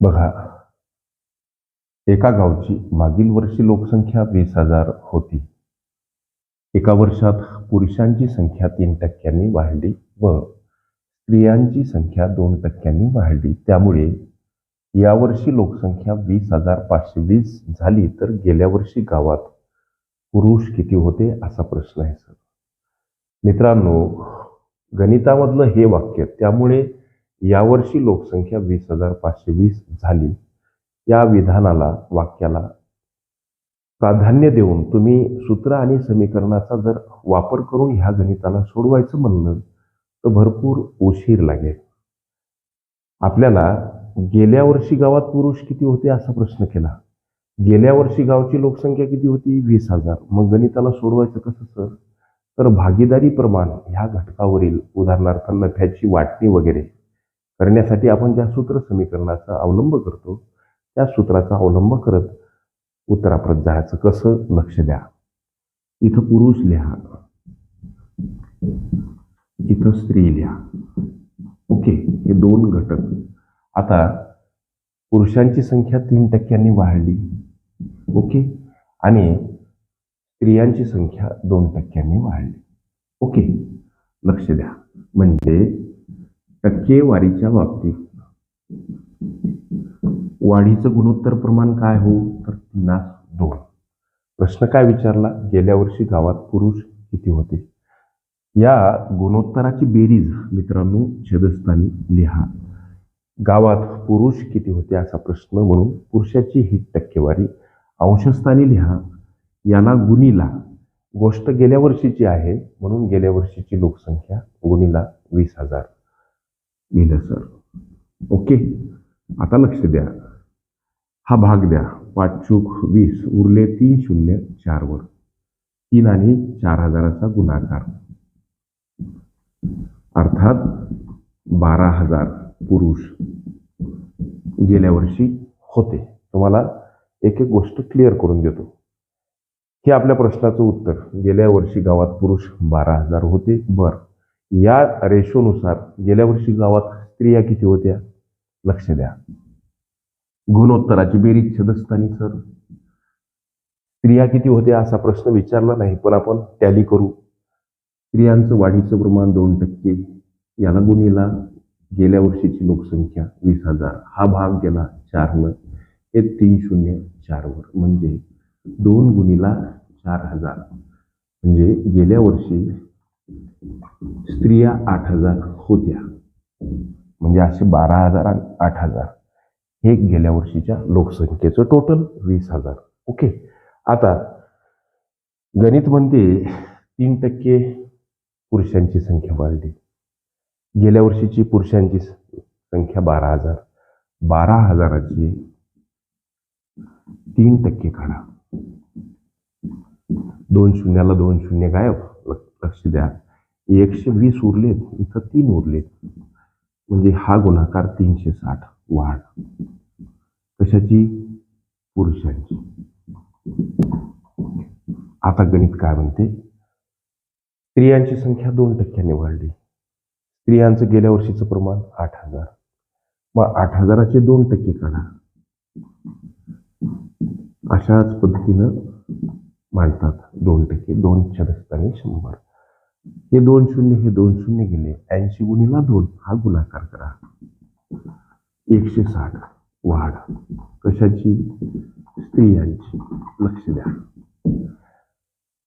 बघा एका गावची मागील वर्षी लोकसंख्या वीस हजार होती. एका वर्षात पुरुषांची संख्या तीन टक्क्यांनी वाढली व स्त्रियांची संख्या दोन टक्क्यांनी वाढली. त्यामुळे यावर्षी लोकसंख्या वीस हजार पाचशे वीस झाली तर गेल्या वर्षी गावात पुरुष किती होते असा प्रश्न आहे सर. मित्रांनो गणितामधलं हे वाक्य त्यामुळे यावर्षी लोकसंख्या वीस हजार पाचशे वीस झाली. या विधानाला वाक्याला प्राधान्य देऊन तुम्ही सूत्र आणि समीकरणाचा जर वापर करून ह्या गणिताला सोडवायचं म्हणलं तर भरपूर उशीर लागेल. आपल्याला गेल्या वर्षी गावात पुरुष किती होते असा प्रश्न केला. गेल्या वर्षी गावची लोकसंख्या किती होती? वीस हजार. मग गणिताला सोडवायचं कसं सर? तर भागीदारी प्रमाण ह्या घटकावरील उदाहरणार्थ नफ्याची वाटणी वगैरे करण्यासाठी आपण ज्या सूत्र समीकरणाचा अवलंब करतो त्या सूत्राचा अवलंब करत उत्तराप्रत जायचं कसं? लक्ष द्या. इथं पुरुष लिहा. इथं स्त्री लिहा. ओके हे दोन घटक. आता पुरुषांची संख्या तीन टक्क्यांनी वाढली. ओके आणि स्त्रियांची संख्या दोन टक्क्यांनी वाढली. ओके लक्ष द्या. म्हणजे टक्केवारीच्या बाबतीत? वाढीचं गुणोत्तर प्रमाण काय हो? तर तीनास दोन. प्रश्न काय विचारला? गेल्या वर्षी गावात पुरुष किती होते? या गुणोत्तराची बेरीज मित्रांनो छेदस्थानी लिहा. गावात पुरुष किती होते असा प्रश्न म्हणून पुरुषाची ही टक्केवारी अंशस्थानी लिहा. याला गुणीला. गोष्ट गेल्या वर्षीची आहे म्हणून गेल्या वर्षीची लोकसंख्या गुणीला वीस हजार. लिहिलं सर. ओके? आता लक्ष द्या. हा भाग द्या. पाच चूक वीस उरले तीन शून्य चारवर तीन आणि चार हजाराचा गुणाकार. अर्थात बारा हजार पुरुष गेल्या वर्षी होते. तुम्हाला एक एक गोष्ट क्लिअर करून देतो. हे आपल्या प्रश्नाचं उत्तर. गेल्या वर्षी गावात पुरुष बारा हजार होते. बरं. या रेशोनुसार गेल्या वर्षी गावात स्त्रिया किती होत्या? लक्ष द्या. गुणोत्तराची बेरीज छदस्थानी सर. स्त्रिया किती होत्या असा प्रश्न विचारला नाही पण आपण टॅली करू. स्त्रियांचं वाढीचं प्रमाण दोन टक्के. याला गुणीला गेल्या वर्षीची लोकसंख्या वीस हजार. हा भाग गेला चारनं. हे तीन शून्य चारवर. म्हणजे दोन गुणीला चार हजार. म्हणजे गेल्या वर्षी स्त्रिया आठ हजार होत्या. म्हणजे असे बारा हजार आणि आठ हजार. हे गेल्या वर्षीच्या लोकसंख्येचं टोटल वीस हजार. ओके आता गणित म्हणते तीन टक्के पुरुषांची संख्या वाढली. गेल्या वर्षीची पुरुषांची संख्या बारा हजार. बारा हजाराची तीन टक्के काढा. दोन शून्याला दोन शून्य गायब. लक्ष द्या. एकशे वीस उरलेत इथं तीन उरलेत. म्हणजे हा गुणाकार तीनशे साठ वाढ. कशाची? पुरुषांची. आता गणित काय म्हणते? स्त्रियांची संख्या दोन टक्क्यांनी वाढली. स्त्रियांचं गेल्या वर्षीचं प्रमाण आठ हजार. मग आठ हजाराचे दोन टक्के काढा. अशाच पद्धतीनं मांडतात दोन टक्के दोन छदस्थानी शंभर. हे दोन शून्य हे दोन शून्य गेले ऐंशी गुणीला दोन हा गुणाकार करा. एकशे साठ वाढ. कशाची? स्त्रियांची. लक्ष द्या.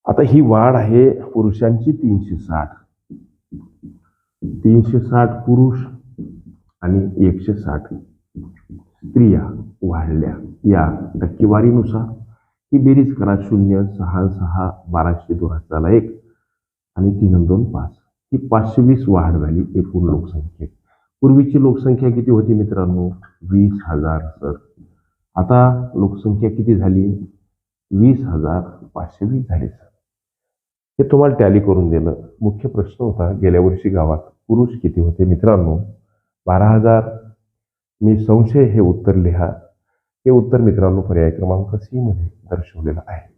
आता ही वाढ आहे पुरुषांची तीनशे साठ. तीनशे साठ पुरुष आणि एकशे साठ स्त्रिया वाढल्या. या टक्केवारीनुसार ही बेरीज करा. शून्य सहा सहा बाराशे दोन हजारला एक. आणि तीन दोन पाच. ही पाचशे वीस वाढ झाली एकूण लोकसंख्येत. पूर्वीची लोकसंख्या किती होती मित्रांनो? वीस हजार सर. आता लोकसंख्या किती झाली? वीस हजार पाचशे वीस झाली सर. हे तुम्हाला टॅली करून दिलं. मुख्य प्रश्न होता गेल्या वर्षी गावात पुरुष किती होते मित्रांनो? बारा हजार. मी संशय हे उत्तर लिहा. हे उत्तर मित्रांनो पर्याय क्रमांक सी मध्ये दर्शवलेलं आहे.